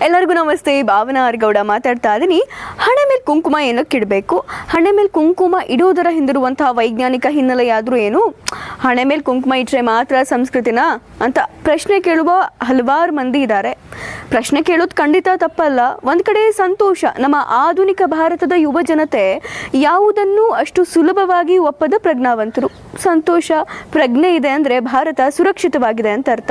ಎಲ್ಲರಿಗೂ ನಮಸ್ತೆ, ಭಾವನಾ ಆರ್ಗೌಡ ಮಾತಾಡ್ತಾ ಇದ್ದೀನಿ ಹಣೆ ಮೇಲೆ ಕುಂಕುಮ ಏನಕ್ಕೆ ಇಡಬೇಕು? ಹಣೆ ಮೇಲೆ ಕುಂಕುಮ ಇಡೋದರ ಹಿಂದಿರುವಂತಹ ವೈಜ್ಞಾನಿಕ ಹಿನ್ನೆಲೆ ಆದರೂ ಏನು? ಹಣೆ ಮೇಲೆ ಕುಂಕುಮ ಇಟ್ಟರೆ ಮಾತ್ರ ಸಂಸ್ಕೃತಿನ? ಅಂತ ಪ್ರಶ್ನೆ ಕೇಳುವ ಹಲವಾರು ಮಂದಿ ಇದ್ದಾರೆ. ಪ್ರಶ್ನೆ ಕೇಳೋದು ಖಂಡಿತ ತಪ್ಪಲ್ಲ. ಒಂದು ಕಡೆ ಸಂತೋಷ. ನಮ್ಮ ಆಧುನಿಕ ಭಾರತದ ಯುವ ಜನತೆ ಯಾವುದನ್ನು ಅಷ್ಟು ಸುಲಭವಾಗಿ ಒಪ್ಪದ ಪ್ರಜ್ಞಾವಂತರು. ಸಂತೋಷ, ಪ್ರಜ್ಞೆ ಇದೆ ಅಂದರೆ ಭಾರತ ಸುರಕ್ಷಿತವಾಗಿದೆ ಅಂತ ಅರ್ಥ.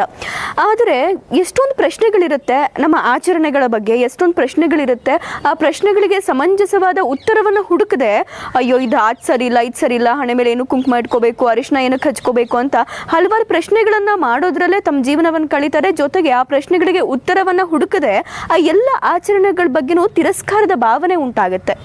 ಆದರೆ ಎಷ್ಟೊಂದು ಪ್ರಶ್ನೆಗಳಿರುತ್ತೆ ನಮ್ಮ ಆಚರಣೆಗಳ ಬಗ್ಗೆ, ಎಷ್ಟೊಂದು ಪ್ರಶ್ನೆಗಳಿರುತ್ತೆ, ಆ ಪ್ರಶ್ನೆಗಳಿಗೆ ಸಮಂಜಸವಾದ ಉತ್ತರವನ್ನು ಹುಡುಕದೆ, ಅಯ್ಯೋ ಇದು ಅದು ಸರಿ ಇಲ್ಲ ಇದು ಸರಿ ಇಲ್ಲ ಹಣೆ ಮೇಲೆ ಏನು ಕುಂಕುಮ ಇಟ್ಕೋಬೇಕು, ಅರಿಶಿನ ಏನಕ್ಕೆ ಹಚ್ಕೋಬೇಕು ಅಂತ ಹಲವಾರು ಪ್ರಶ್ನೆಗಳನ್ನು ಮಾಡೋದ್ರಲ್ಲೇ ತಮ್ಮ ಜೀವನವನ್ನು ಕಳೀತಾರೆ. ಜೊತೆಗೆ ಆ ಪ್ರಶ್ನೆಗಳಿಗೆ ಉತ್ತರವನ್ನು ಹುಡುಕದೆ ಆ ಎಲ್ಲ ಆಚರಣೆಗಳ ಬಗ್ಗೆನೂ ತಿರಸ್ಕಾರದ ಭಾವನೆ ಉಂಟಾಗುತ್ತೆ.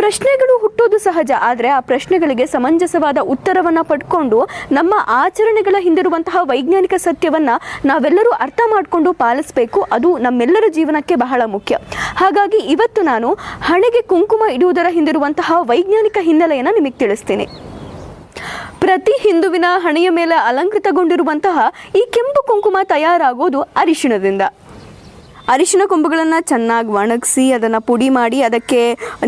ಪ್ರಶ್ನೆಗಳು ಹುಟ್ಟೋದು ಸಹಜ, ಆದರೆ ಆ ಪ್ರಶ್ನೆಗಳಿಗೆ ಸಮಂಜಸವಾದ ಉತ್ತರವನ್ನು ಪಡ್ಕೊಂಡು ನಮ್ಮ ಆಚರಣೆಗಳ ಹಿಂದಿರುವಂತಹ ವೈಜ್ಞಾನಿಕ ಸತ್ಯವನ್ನು ನಾವೆಲ್ಲರೂ ಅರ್ಥ ಮಾಡಿಕೊಂಡು ಪಾಲಿಸಬೇಕು, ಅದು ನಮ್ಮೆಲ್ಲರ ಜೀವನಕ್ಕೆ ಬಹಳ ಮುಖ್ಯ. ಹಾಗಾಗಿ ಇವತ್ತು ನಾನು ಹಣೆಗೆ ಕುಂಕುಮ ಇಡುವುದರ ಹಿಂದಿರುವಂತಹ ವೈಜ್ಞಾನಿಕ ಹಿನ್ನೆಲೆಯನ್ನು ನಿಮಗೆ ತಿಳಿಸ್ತೀನಿ. ಪ್ರತಿ ಹಿಂದುವಿನ ಹಣೆಯ ಮೇಲೆ ಅಲಂಕೃತಗೊಂಡಿರುವಂತಹ ಈ ಕೆಂಪು ಕುಂಕುಮ ತಯಾರಾಗೋದು ಅರಿಶಿಣದಿಂದ. ಅರಿಶಿನ ಕೊಂಬುಗಳನ್ನು ಚೆನ್ನಾಗಿ ಒಣಗಿಸಿ ಅದನ್ನು ಪುಡಿ ಮಾಡಿ ಅದಕ್ಕೆ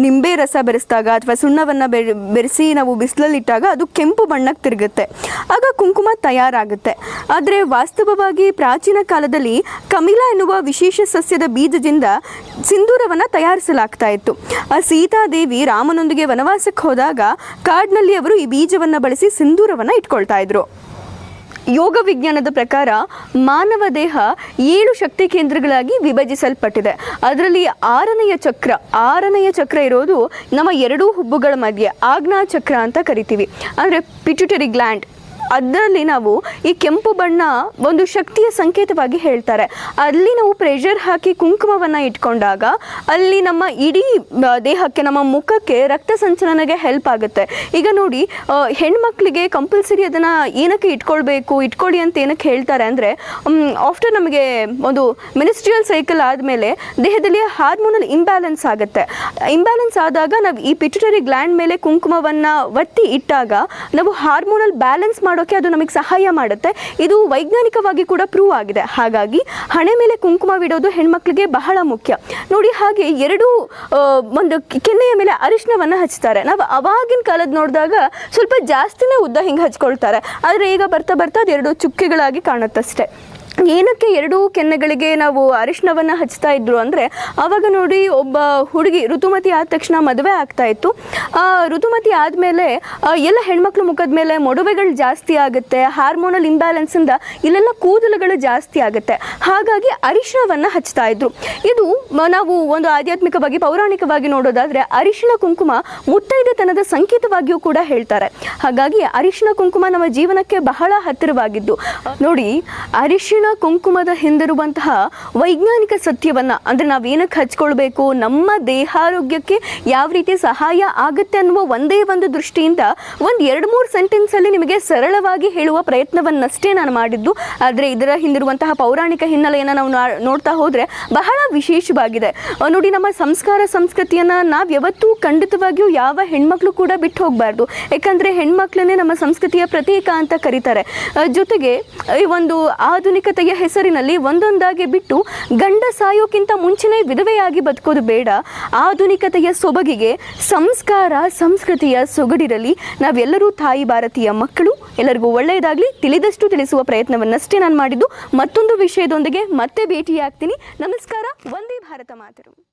ನಿಂಬೆ ರಸ ಬೆರೆಸಿದಾಗ ಅಥವಾ ಸುಣ್ಣವನ್ನು ಬೆರೆ, ಬೆರೆಸಿ ನಾವು ಬಿಸಿಲಲ್ಲಿಟ್ಟಾಗ ಅದು ಕೆಂಪು ಬಣ್ಣಕ್ಕೆ ತಿರುಗುತ್ತೆ. ಆಗ ಕುಂಕುಮ ತಯಾರಾಗುತ್ತೆ. ಆದರೆ ವಾಸ್ತವವಾಗಿ ಪ್ರಾಚೀನ ಕಾಲದಲ್ಲಿ ಕಮಿಲ ಎನ್ನುವ ವಿಶೇಷ ಸಸ್ಯದ ಬೀಜದಿಂದ ಸಿಂಧೂರವನ್ನು ತಯಾರಿಸಲಾಗ್ತಾ ಇತ್ತು. ಆ ಸೀತಾದೇವಿ ರಾಮನೊಂದಿಗೆ ವನವಾಸಕ್ಕೆ ಹೋದಾಗ ಕಾಡಿನಲ್ಲಿ ಅವರು ಈ ಬೀಜವನ್ನು ಬಳಸಿ ಸಿಂಧೂರವನ್ನು ಇಟ್ಕೊಳ್ತಾ ಇದ್ರು. ಯೋಗ ವಿಜ್ಞಾನದ ಪ್ರಕಾರ ಮಾನವ ದೇಹ ಏಳು ಶಕ್ತಿ ಕೇಂದ್ರಗಳಾಗಿ ವಿಭಜಿಸಲ್ಪಟ್ಟಿದೆ. ಅದರಲ್ಲಿ ಆರನೆಯ ಚಕ್ರ ಆರನೆಯ ಚಕ್ರ ಇರೋದು ನಮ್ಮ ಎರಡೂ ಹುಬ್ಬುಗಳ ಮಧ್ಯೆ, ಆಜ್ಞಾ ಚಕ್ರ ಅಂತ ಕರಿತೀವಿ. ಅಂದರೆ ಪಿಟ್ಯುಟರಿ ಗ್ಲ್ಯಾಂಡ್ ಅದರಲ್ಲಿ ನಾವು ಈ ಕೆಂಪು ಬಣ್ಣ ಒಂದು ಶಕ್ತಿಯ ಸಂಕೇತವಾಗಿ ಹೇಳ್ತಾರೆ. ಅಲ್ಲಿ ನಾವು ಪ್ರೆಷರ್ ಹಾಕಿ ಕುಂಕುಮವನ್ನು ಇಟ್ಕೊಂಡಾಗ ಅಲ್ಲಿ ನಮ್ಮ ಇಡೀ ದೇಹಕ್ಕೆ, ನಮ್ಮ ಮುಖಕ್ಕೆ ರಕ್ತ ಸಂಚಲನಗೆ ಹೆಲ್ಪ್ ಆಗುತ್ತೆ. ಈಗ ನೋಡಿ ಹೆಣ್ಮಕ್ಳಿಗೆ ಕಂಪಲ್ಸರಿ ಅದನ್ನು ಏನಕ್ಕೆ ಇಟ್ಕೊಳ್ಬೇಕು ಇಟ್ಕೊಳ್ಳಿ ಅಂತ ಏನಕ್ಕೆ ಹೇಳ್ತಾರೆ ಅಂದರೆ ಆಫ್ಟರ್ ನಮಗೆ ಒಂದು ಮಿನಿಸ್ಟ್ರಿಯಲ್ ಸೈಕಲ್ ಆದಮೇಲೆ ದೇಹದಲ್ಲಿ ಹಾರ್ಮೋನಲ್ ಇಂಬ್ಯಾಲೆನ್ಸ್ ಆಗುತ್ತೆ. ಇಂಬ್ಯಾಲೆನ್ಸ್ ಆದಾಗ ನಾವು ಈ ಪಿಟ್ಯುಟರಿ ಗ್ಲ್ಯಾಂಡ್ ಮೇಲೆ ಕುಂಕುಮವನ್ನು ಒತ್ತಿ ಇಟ್ಟಾಗ ನಾವು ಹಾರ್ಮೋನಲ್ ಬ್ಯಾಲೆನ್ಸ್ ಮಾಡೋಕ್ಕೆ ಅದು ನಮಗೆ ಸಹಾಯ ಮಾಡುತ್ತೆ. ಇದು ವೈಜ್ಞಾನಿಕವಾಗಿ ಕೂಡ ಪ್ರೂವ್ ಆಗಿದೆ. ಹಾಗಾಗಿ ಹಣೆ ಮೇಲೆ ಕುಂಕುಮವಿಡೋದು ಹೆಣ್ಮಕ್ಳಿಗೆ ಬಹಳ ಮುಖ್ಯ. ನೋಡಿ ಹಾಗೆ ಎರಡು ಒಂದು ಕೆನ್ನೆಯ ಮೇಲೆ ಅರಿಶಿನವನ್ನು ಹಚ್ತಾರೆ. ನಾವು ಅವಾಗಿನ ಕಾಲದ ನೋಡಿದಾಗ ಸ್ವಲ್ಪ ಜಾಸ್ತಿನೇ ಉದ್ದ ಹಿಂಗೆ ಹಚ್ಕೊಳ್ತಾರೆ. ಆದರೆ ಈಗ ಬರ್ತಾ ಬರ್ತಾ ಅದು ಎರಡು ಚುಕ್ಕೆಗಳಾಗಿ ಕಾಣುತ್ತಷ್ಟೇ. ಏನಕ್ಕೆ ಎರಡೂ ಕೆನ್ನೆಗಳಿಗೆ ನಾವು ಅರಿಶಿನವನ್ನು ಹಚ್ತಾ ಇದ್ರು ಅಂದರೆ ಆವಾಗ ನೋಡಿ ಒಬ್ಬ ಹುಡುಗಿ ಋತುಮತಿ ಆದ ತಕ್ಷಣ ಮದುವೆ ಆಗ್ತಾ ಇತ್ತು. ಋತುಮತಿ ಆದಮೇಲೆ ಎಲ್ಲ ಹೆಣ್ಮಕ್ಳು ಮುಖದ ಮೇಲೆ ಮೊಡವೆಗಳು ಜಾಸ್ತಿ ಆಗುತ್ತೆ, ಹಾರ್ಮೋನಲ್ ಇಂಬ್ಯಾಲೆನ್ಸಿಂದ ಇಲ್ಲೆಲ್ಲ ಕೂದಲುಗಳು ಜಾಸ್ತಿ ಆಗುತ್ತೆ. ಹಾಗಾಗಿ ಅರಿಶಿನವನ್ನು ಹಚ್ತಾ ಇದ್ರು. ಇದು ನಾವು ಒಂದು ಆಧ್ಯಾತ್ಮಿಕವಾಗಿ, ಪೌರಾಣಿಕವಾಗಿ ನೋಡೋದಾದರೆ ಅರಿಶಿನ ಕುಂಕುಮ ಮುತ್ತೈದೆತನದ ಸಂಕೇತವಾಗಿಯೂ ಕೂಡ ಹೇಳ್ತಾರೆ. ಹಾಗಾಗಿ ಅರಿಶಿನ ಕುಂಕುಮ ನಮ್ಮ ಜೀವನಕ್ಕೆ ಬಹಳ ಹತ್ತಿರವಾಗಿದ್ದು. ನೋಡಿ ಅರಿಶಿನ ಕುಂಕುಮದ ಹಿಂದಿರುವಂತಹ ವೈಜ್ಞಾನಿಕ ಸತ್ಯವನ್ನು, ಅಂದ್ರೆ ನಾವೇನಕ್ಕೆ ಹಚ್ಕೊಳ್ಬೇಕು, ನಮ್ಮ ದೇಹಾರೋಗ್ಯಕ್ಕೆ ಯಾವ ರೀತಿ ಸಹಾಯ ಆಗುತ್ತೆ ಅನ್ನುವ ಒಂದೇ ಒಂದು ದೃಷ್ಟಿಯಿಂದ ಒಂದು ಎರಡು ಮೂರು ಸೆಂಟೆನ್ಸ್ ಅಲ್ಲಿ ನಿಮಗೆ ಸರಳವಾಗಿ ಹೇಳುವ ಪ್ರಯತ್ನವನ್ನಷ್ಟೇ ನಾನು ಮಾಡಿದ್ದು. ಆದರೆ ಇದರ ಹಿಂದಿರುವಂತಹ ಪೌರಾಣಿಕ ಹಿನ್ನೆಲೆಯನ್ನು ನಾವು ನೋಡ್ತಾ ಹೋದರೆ ಬಹಳ ವಿಶೇಷವಾಗಿದೆ. ನೋಡಿ, ನಮ್ಮ ಸಂಸ್ಕಾರ ಸಂಸ್ಕೃತಿಯನ್ನ ನಾವು ಯಾವತ್ತೂ ಖಂಡಿತವಾಗಿಯೂ ಯಾವ ಹೆಣ್ಮಕ್ಳು ಕೂಡ ಬಿಟ್ಟು ಹೋಗಬಾರ್ದು. ಯಾಕಂದರೆ ಹೆಣ್ಮಕ್ಳನ್ನೇ ನಮ್ಮ ಸಂಸ್ಕೃತಿಯ ಪ್ರತೀಕ ಅಂತ ಕರೀತಾರೆ. ಜೊತೆಗೆ ಈ ಒಂದು ಆಧುನಿಕತೆಯ ಹೆಸರಿನಲ್ಲಿ ಒಂದೊಂದಾಗಿ ಬಿಟ್ಟು ಗಂಡ ಸಾಯೋಕ್ಕಿಂತ ಮುಂಚೆನೇ ವಿಧವೆಯಾಗಿ ಬದುಕೋದು ಬೇಡ. ಆಧುನಿಕತೆಯ ಸೊಬಗಿಗೆ ಸಂಸ್ಕಾರ, ಸಂಸ್ಕೃತಿಯ ಸೊಗಡಿರಲಿ. ನಾವೆಲ್ಲರೂ ತಾಯಿ ಭಾರತೀಯ ಮಕ್ಕಳು. ಎಲ್ಲರಿಗೂ ಒಳ್ಳೆಯದಾಗಲಿ. ತಿಳಿದಷ್ಟು ತಿಳಿಸುವ ಪ್ರಯತ್ನವನ್ನಷ್ಟೇ ನಾನು ಮಾಡಿದ್ದು. ಮತ್ತೊಂದು ವಿಷಯದೊಂದಿಗೆ ಮತ್ತೆ ಭೇಟಿಯಾಗ್ತೀನಿ. ನಮಸ್ಕಾರ. ಒಂದೇ ಭಾರತ ಮಾತರು.